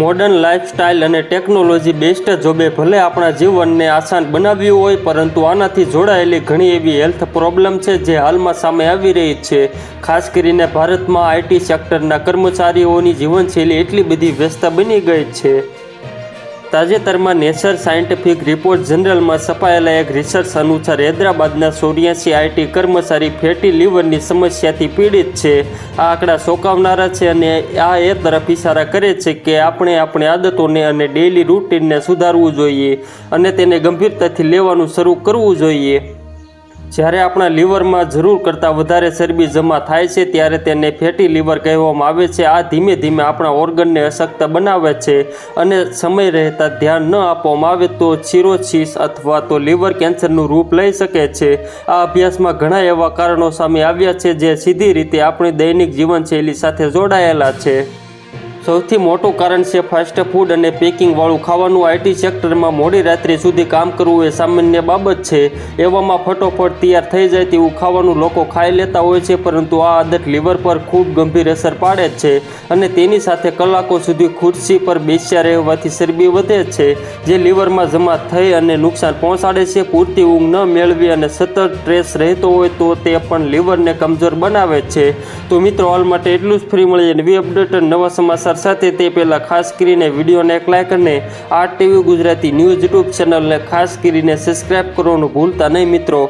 Modern lifestyle અને technology best જોબે ભલે આપણા જીવનને આસાન બનાવ્યું હોય, પરંતુ આનાથી જોડાયેલી ઘણી એવી હેલ્થ પ્રોબ્લેમ છે જે હાલમાં સામે આવી રહી છે. ખાસ કરીને ભારતમાં આઈટી સેક્ટરના કર્મચારીઓની જીવનશૈલી એટલી બધી વ્યસ્ત બની ગઈ છે. તાજેતરમાં નેચર સાયન્ટિફિક રિપોર્ટ જનરલમાં છપાયેલા એક રિસર્ચ અનુસાર હૈદરાબાદના ચોર્યાસી આઈટી કર્મચારી ફેટી લીવરની સમસ્યાથી પીડિત છે. આ આંકડા ચોંકાવનારા છે અને આ એ તરફ ઇશારા કરે છે કે આપણે આપણી આદતોને અને ડેઇલી રૂટીનને સુધારવું જોઈએ અને તેને ગંભીરતાથી લેવાનું શરૂ કરવું જોઈએ. જ્યારે આપણા લીવરમાં જરૂર કરતાં વધારે ચરબી જમા થાય છે, ત્યારે તેને ફેટી લીવર કહેવામાં આવે છે. આ ધીમે ધીમે આપણા ઓર્ગનને અશક્ત બનાવે છે અને સમય રહેતા ધ્યાન ન આપવામાં આવે તો સિરોસિસ અથવા તો લીવર કેન્સરનું રૂપ લઈ શકે છે. આ અભ્યાસમાં ઘણા એવા કારણો સામે આવ્યા છે જે સીધી રીતે આપણી દૈનિક જીવનશૈલી સાથે જોડાયેલા છે. સૌથી મોટું કારણ છે ફાસ્ટ ફૂડ અને પેકિંગવાળું ખાવાનું. આઈટી સેક્ટરમાં મોડી રાત્રિ સુધી કામ કરવું એ સામાન્ય બાબત છે. એવામાં ફટોફટ તૈયાર થઈ જાય તેવું ખાવાનું લોકો ખાઈ લેતા હોય છે, પરંતુ આ આદત લીવર પર ખૂબ ગંભીર અસર પાડે છે અને તેની સાથે કલાકો સુધી ખુરશી પર બેસ્યા રહેવાથી ચરબી વધે છે, જે લીવરમાં જમા થઈ અને નુકસાન પહોંચાડે છે. પૂરતી ઊંઘ ન મેળવી અને સતત સ્ટ્રેસ રહેતો હોય તો તે પણ લીવરને કમજોર બનાવે છે. તો મિત્રો, હાલ માટે એટલું જ. ફ્રી મળીએ નવી અપડેટ નવા સમાચાર સાથે તે પહેલાં ખાસ કરીને વિડીયોને એક લાઈક અને આ ટીવી ગુજરાતી ન્યૂઝ યુટ્યુબ ચેનલને ખાસ કરીને સબસ્ક્રાઈબ કરવાનું ભૂલતા નહીં મિત્રો.